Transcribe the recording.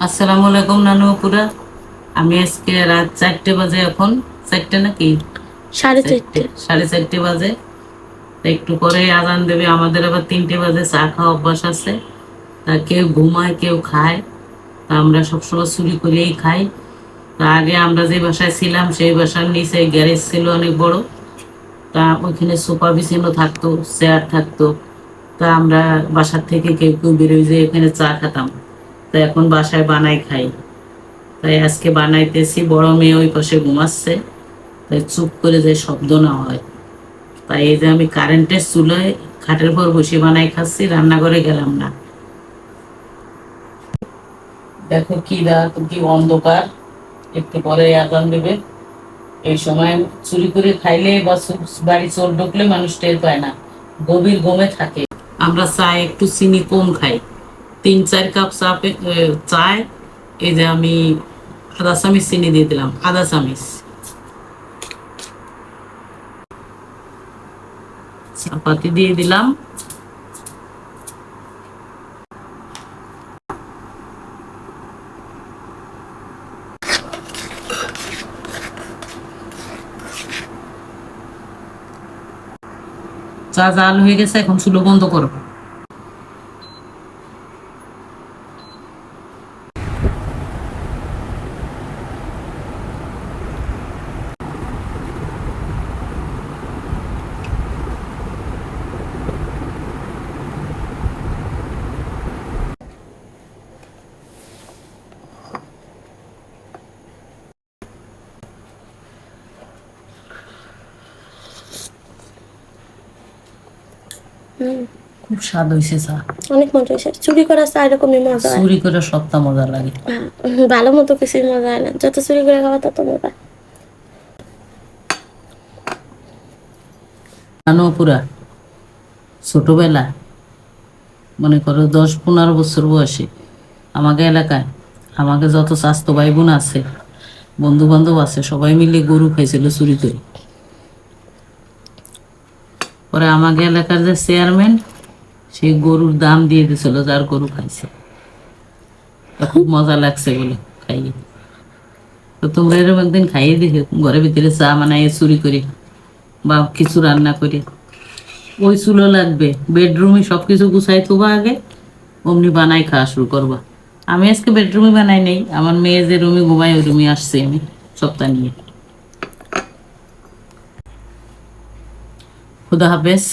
আসসালামু আলাইকুম নানু পুরা আমি আজকে রাত চারটে বাজে এখন। চারটে নাকি? সাড়ে চারটে সাড়ে চারটে বাজে। একটু পরে আজান দেবে। আমাদের আবার তিনটে বাজে চা খাওয়া অভ্যাস আছে। তা কেউ ঘুমায় কেউ খায়। তা আমরা সবসময় চুরি করেই খাই। তা আগে আমরা যে বাসায় ছিলাম সেই বাসার নিচে গ্যারেজ ছিল অনেক বড়। তা ওইখানে সোফা বিছানো থাকতো চেয়ার থাকতো। তা আমরা বাসার থেকে কেউ কেউ বেরোয় যে এখানে চা খেতাম। তা এখন বাসায় বানাই খাই। তাই আজকে বানাইতেছি, বড় মেয়ে ওই পাশে ঘুমাচ্ছে, তাই চুপ করে যে শব্দ না হয়। তাই এই যে আমি কারেন্টের চুলায় খাটের পর বসে বানাই খাচ্ছি, রান্নাঘরে গেলাম না। দেখো কি রাত, কি অন্ধকার। একটু পরে আজান দেবে। এই সময় চুরি করে খাইলে বা বাড়ি চোর ঢুকলে মানুষ টের পায় না। গভীর গমে থাকে। আমরা চা একটু চিনি কম খাই। তিন, চার কাপ চা চায় এই যে আমি আদা চামিচ, চিনি দিয়ে দিলাম, আদা চামিচ। চাপাতি দিয়ে দিলাম। চা জাল হয়ে গেছে, এখন চুলো বন্ধ করব। খুব স্বাদ হয়েছে চা অনেক মজা হয়েছে চুরি করা চা এরকমই মজা হয়? চুরি করে সবটা মজা লাগে। ভালো মতো কিছুই মজা হয় না। যত চুরি করে খাওয়া তত মজা। জানো পুরা ছোটবেলা মনে করো দশ পনেরো বছর বয়সে আমাকে এলাকায় আমাকে যত স্বাস্থ্য ভাই বোন আছে বন্ধু বান্ধব আছে সবাই মিলে গরু খাইছিল চুরি করে। পরে আমাকে এলাকার যে চেয়ারম্যান সেই গরুর দাম দিয়ে দিছিল, যার গরু খাইছে। খুব মজা লাগছে বলে খাইয়ে। তো তোমরা এরকম একদিন খাইয়ে দেখে, ঘরের ভিতরে চা বানাইয়ে, চুরি করে বা কিছু রান্না করে। ওই চুলো লাগবে বেডরুমে সব কিছু গুছাই থোবা আগে, অমনি বানাই খাওয়া শুরু করবা। আমি আজকে বেডরুমে বানাই নেই, আমার মেয়ে যে রুমে ঘুমাই ওই রুমে আসছি আমি, সপ্তাহ নিয়ে। খুদা হাফেজ